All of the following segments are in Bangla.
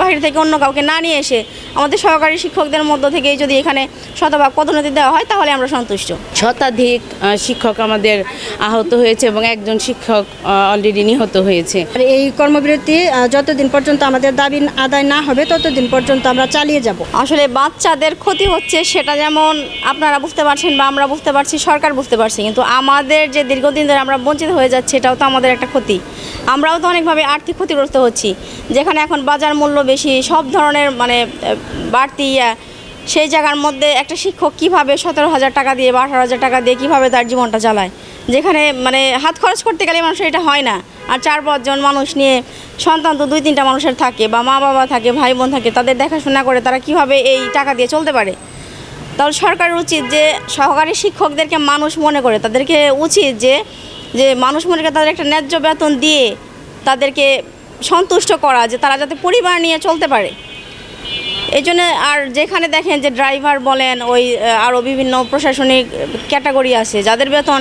বাইরে থেকে অন্য কাউকে না নিয়ে এসে আমাদের সহকারী শিক্ষকদের মধ্য থেকেই যদি এখানে শতভাগ পদোন্নতি দেওয়া হয় তাহলে আমরা সন্তুষ্ট। শতাধিক শিক্ষক আমাদের আহত হয়েছে এবং একজন শিক্ষক অলরেডি নিহত হয়েছে। আর এই কর্মবিরতি যতদিন পর্যন্ত আমাদের দাবি আদায় না হবে ততদিন পর্যন্ত আমরা চালিয়ে যাব। আসলে বাচ্চাদের ক্ষতি হচ্ছে সেটা যেমন আপনারা বুঝতে পারছেন বা আমরা বুঝতে পারছি সরকার বুঝতে পারছি কিন্তু আমাদের যে দীর্ঘদিন ধরে আমরা বঞ্চিত হয়ে যাচ্ছি এটাও তো আমাদের একটা ক্ষতি। আমরাও তো অনেকভাবে আর্থিক ক্ষতিগ্রস্ত হচ্ছি। যেখানে এখন বাজার মূল্য বেশি সব ধরনের মানে বাড়তি ইয়া সেই জায়গার মধ্যে একটা শিক্ষক কীভাবে সতেরো হাজার টাকা দিয়ে বা আঠারো হাজার টাকা দিয়ে কীভাবে তার জীবনটা চালায়? যেখানে মানে হাত খরচ করতে গেলে মানুষের এটা হয় না। আর চার পাঁচজন মানুষ নিয়ে সন্তান তো দুই তিনটা মানুষের থাকে বা মা বাবা থাকে, ভাই বোন থাকে, তাদের দেখাশোনা করে তারা কীভাবে এই টাকা দিয়ে চলতে পারে? তাহলে সরকারের উচিত যে সহকারী শিক্ষকদেরকে মানুষ মনে করে, তাদেরকে উচিত যে যে মানুষ মনে করে তাদের একটা ন্যায্য বেতন দিয়ে তাদেরকে সন্তুষ্ট করা যে তারা যাতে পরিবার নিয়ে চলতে পারে। এই আর যেখানে দেখেন যে ড্রাইভার বলেন, ওই আরও বিভিন্ন প্রশাসনিক ক্যাটাগরি আছে, যাদের বেতন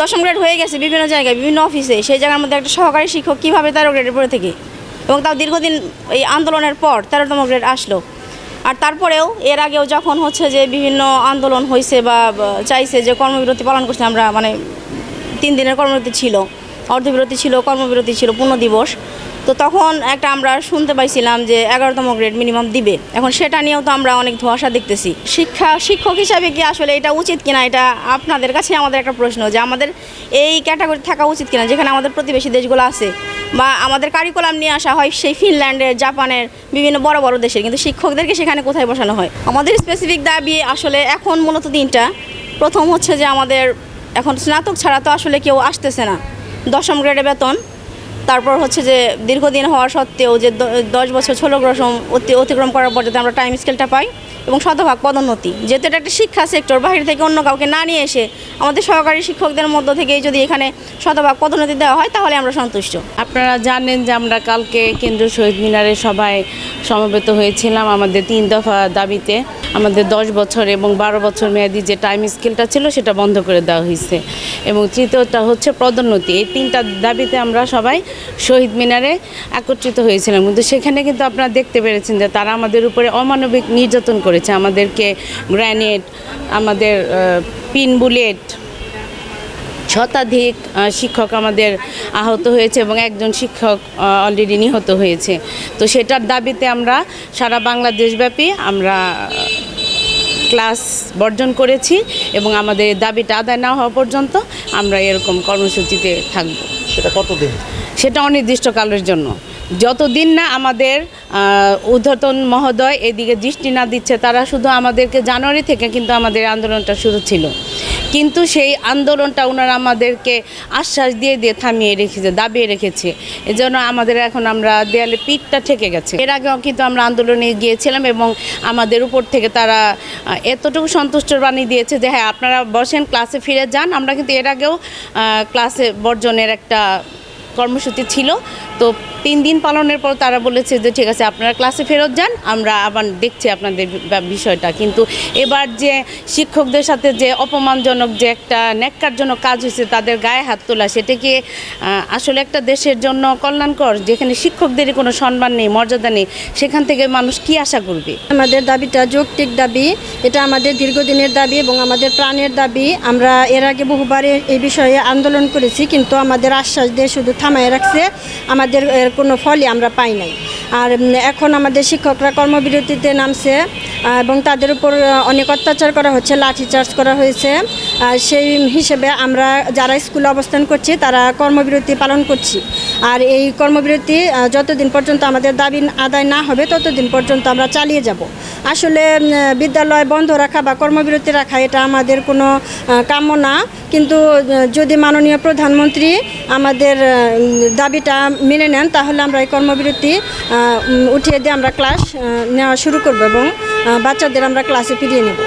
দশম গ্রেড হয়ে গেছে বিভিন্ন জায়গায়, বিভিন্ন অফিসে, সেই জায়গার মধ্যে একটা সহকারী শিক্ষক কীভাবে তেরো গ্রেডের পরে থেকে? এবং তাও দীর্ঘদিন এই আন্দোলনের পর তেরোতম গ্রেড আসলো। আর তারপরেও এর আগেও যখন হচ্ছে যে বিভিন্ন আন্দোলন হয়েছে বা, চাইছে যে কর্মবিরতি পালন করছে, আমরা মানে তিন দিনের কর্মবিরতি ছিল। অর্ধবিরতি ছিল, কর্মবিরতি ছিল, পূর্ণ দিবস। তো তখন একটা আমরা শুনতে পাইছিলাম যে এগারোতম গ্রেড মিনিমাম দিবে। এখন সেটা নিয়েও তো আমরা অনেক ধোয়াশা দেখতেছি। শিক্ষা, শিক্ষক হিসাবে কি আসলে এটা উচিত কিনা, এটা আপনাদের কাছে আমাদের একটা প্রশ্ন যে আমাদের এই ক্যাটাগরি থাকা উচিত কিনা, যেখানে আমাদের প্রতিবেশী দেশগুলো আছে বা আমাদের কারিকুলাম নিয়ে আসা হয় সেই ফিনল্যান্ডের জাপানের বিভিন্ন বড় বড় দেশের। কিন্তু শিক্ষকদেরকে সেখানে কোথায় বসানো হয়? আমাদের স্পেসিফিক দাবি আসলে এখন মূলত তিনটা। প্রথম হচ্ছে যে আমাদের এখন স্নাতক ছাড়া তো আসলে কেউ আসতেছে না। দশম গ্রেডে বেতন। তারপর হচ্ছে যে দীর্ঘদিন হওয়া সত্ত্বেও যে দশ বছর ষোলো গ্রসম অতি, অতিক্রম করার পর যাতে আমরা টাইম স্কেলটা পাই এবং শতভাগ পদোন্নতি। যেহেতু এটা একটা শিক্ষা সেক্টর বাইরে থেকে অন্য কাউকে না নিয়ে এসে আমাদের সহকারী শিক্ষকদের মধ্য থেকেই যদি এখানে শতভাগ পদোন্নতি দেওয়া হয়, তাহলে আমরা সন্তুষ্ট। আপনারা জানেন যে আমরা কালকে কেন্দ্রীয় শহীদ মিনারে সবাই সমবেত হয়েছিলাম আমাদের তিন দফা দাবিতে। আমাদের দশ বছর এবং বারো বছর মেয়াদি যে টাইম স্কেলটা ছিল, সেটা বন্ধ করে দেওয়া হয়েছে। এবং তৃতীয়টা হচ্ছে পদোন্নতি। এই তিনটা দাবিতে আমরা সবাই শহীদ মিনারে একত্রিত হয়েছিলাম। কিন্তু সেখানে কিন্তু আপনারা দেখতে পেরেছেন যে তারা আমাদের উপরে অমানবিক নির্যাতন করেছে আমাদেরকে গ্র্যানেড আমাদের পিন বুলেট শতাধিক শিক্ষক আমাদের আহত হয়েছে এবং একজন শিক্ষক অলরেডি নিহত হয়েছে। তো সেটার দাবিতে আমরা সারা বাংলাদেশব্যাপী আমরা ক্লাস বর্জন করেছি এবং আমাদের দাবিটা আদায় না হওয়া পর্যন্ত আমরা এরকম কর্মসূচিতে থাকব। সেটা কতদিন? সেটা অনির্দিষ্টকালের জন্য। যতদিন না আমাদের ঊর্ধ্বতন মহোদয় এদিকে দৃষ্টি না দিচ্ছে, তারা শুধু আমাদেরকে জানুয়ারি থেকে কিন্তু আমাদের আন্দোলনটা শুরু ছিল। কিন্তু সেই আন্দোলনটা ওনারা আমাদেরকে আশ্বাস দিয়ে দিয়ে থামিয়ে রেখেছে, দাবিয়ে রেখেছে। এজন্য আমাদের এখন আমরা দেয়ালে পিঠটা ঠেকে গেছে। এর আগেও কিন্তু আমরা আন্দোলনে গিয়েছিলাম এবং আমাদের উপর থেকে তারা এতটুকু সন্তুষ্ট বানিয়ে দিয়েছে যে হ্যাঁ আপনারা বসেন, ক্লাসে ফিরে যান। আমরা কিন্তু এর আগেও ক্লাসে বর্জনের একটা কর্মসূচি ছিল। তো তিন দিন পালনের পর তারা বলেছে যে, ঠিক আছে, আপনারা ক্লাসে ফেরত যান, আমরা আবার দেখছি আপনাদের বিষয়টা। কিন্তু এবার যে শিক্ষকদের সাথে যে অপমানজনক যে একটা ন্যাক্কারজনক কাজ হয়েছে, তাদের গায়ে হাত তোলা, সেটা কি আসলে একটা দেশের জন্য কল্যাণকর, যেখানে শিক্ষকদেরই কোনো সম্মান নেই, মর্যাদা নেই, সেখান থেকে মানুষ কি আশা করবে? আমাদের দাবিটা যৌক্তিক দাবি, এটা আমাদের দীর্ঘদিনের দাবি এবং আমাদের প্রাণের দাবি। আমরা এর আগে বহুবার এই বিষয়ে আন্দোলন করেছি, কিন্তু আমাদের আশ্বাস দিয়ে শুধু থামায় রাখছে। আমাদের এর কোনো ফলই আমরা পাই নাই। আর এখন আমাদের শিক্ষকরা কর্মবিরতিতে নামছে। এবং তাদের উপর অনেক অত্যাচার করা হচ্ছে লাঠিচার্জ করা হয়েছে। সেই হিসেবে আমরা যারা স্কুলে অবস্থান করছি, তারা কর্মবিরতি পালন করছি। আর এই কর্মবিরতি যতদিন পর্যন্ত আমাদের দাবি আদায় না হবে, ততদিন পর্যন্ত আমরা চালিয়ে যাব। আসলে বিদ্যালয় বন্ধ রাখা বা কর্মবিরতি রাখা, এটা আমাদের কোনো কাম্য না। কিন্তু যদি মাননীয় প্রধানমন্ত্রী আমাদের দাবিটা মেনে নেন, তাহলে আমরা এই কর্মবিরতি উঠিয়ে দিয়ে আমরা ক্লাস নেওয়া শুরু করব এবং বাচ্চাদের আমরা ক্লাসে ফিরিয়ে নেব।